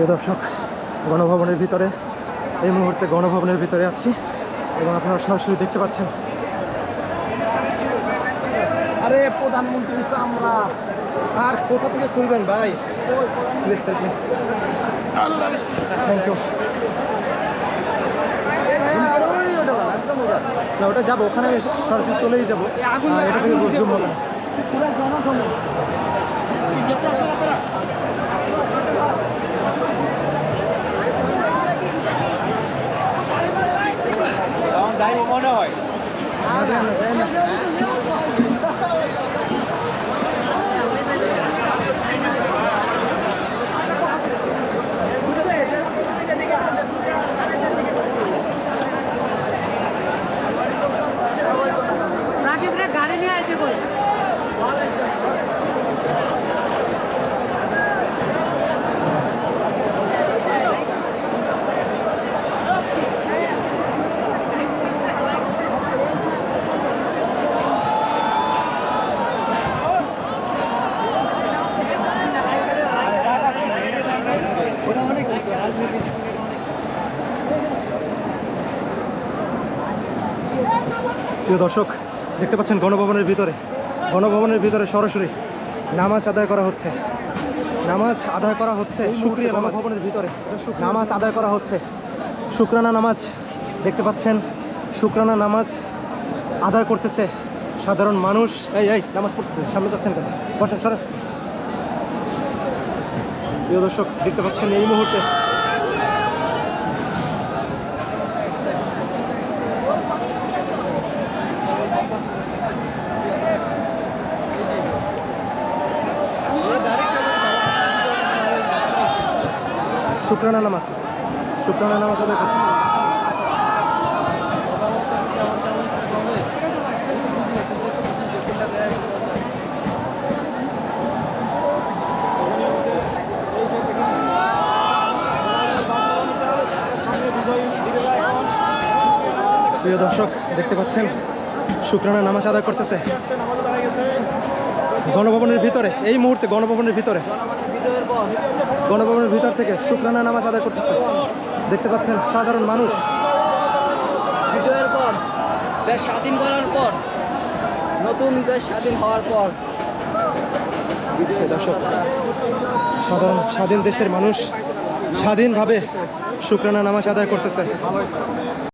প্রিয় দর্শক গণভবনের ভিতরে এই মুহূর্তে গণভবনের ভিতরে আছি এবং আপনারা সরাসরি দেখতে পাচ্ছেন। আরে প্রধানমন্ত্রী আমরা। আর কোথা থেকে খুলবেন ভাই? প্লিজ থ্যাংক ইউ না ওটা যাব ওখানে আমি সরাসরি চলেই যাব। এটা থেকে হবে না। মনে হয়। গাড়ি নিয়ে আইতে কই প্রিয় দর্শক দেখতে পাচ্ছেন গণভবনের ভিতরে। গণভবনের ভিতরে সরাসরি নামাজ আদায় করা হচ্ছে। নামাজ আদায় করা হচ্ছে শুক্রিয়া নামাজ ভবনের ভিতরে। নামাজ। আদায় করা হচ্ছে। শুক্রানা নামাজ দেখতে পাচ্ছেন শুক্রানা নামাজ আদায় করতেছে সাধারণ মানুষ। এই এই নামাজ পড়তেছে সামনে যাচ্ছেন কেন? বসেন সরেন। প্রিয় দর্শক দেখতে পাচ্ছেন এই মুহূর্তে শুক্রানা নামাজ। শুক্রানা নামাজ আদায় করতে প্রিয় দর্শক দেখতে পাচ্ছেন শুক্রানা নামাজ আদায় করতেছে। গণভবনের ভিতরে এই মুহূর্তে গণভবনের ভিতরে। গণভবনের ভিতর থেকে শুক্রানা নামাজ আদায় করতেছে। দেখতে পাচ্ছেন সাধারণ মানুষ। বিজয়ের পর দেশ স্বাধীন করার পর নতুন দেশ স্বাধীন হওয়ার পর। দর্শক। সাধারণ স্বাধীন দেশের মানুষ স্বাধীনভাবে শুক্রানা নামাজ আদায় করতেছে।